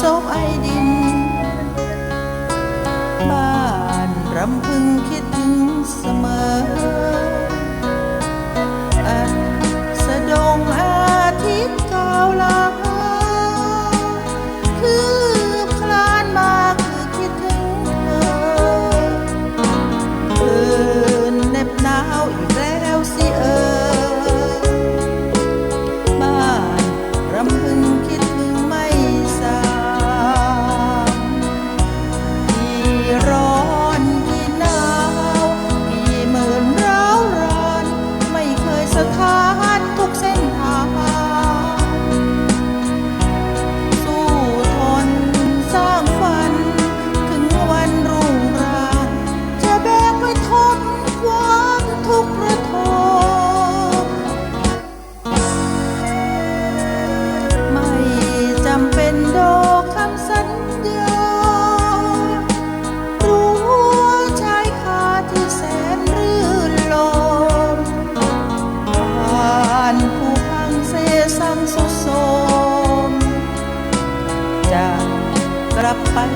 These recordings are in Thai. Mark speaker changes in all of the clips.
Speaker 1: ซบไอดิน บ้านรำพึงคิดถึงเสมอ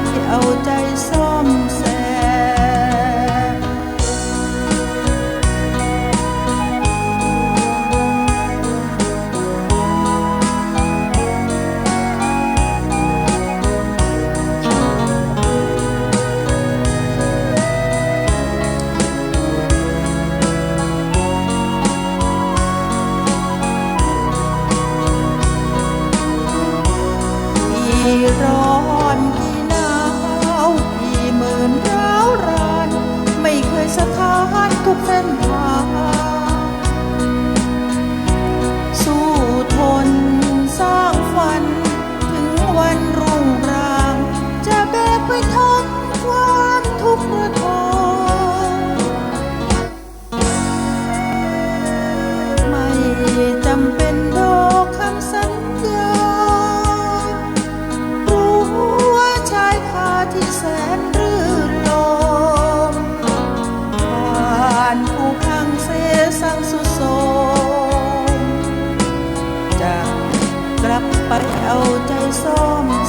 Speaker 1: ที่เอาใจซ่อมแซมมีรอ some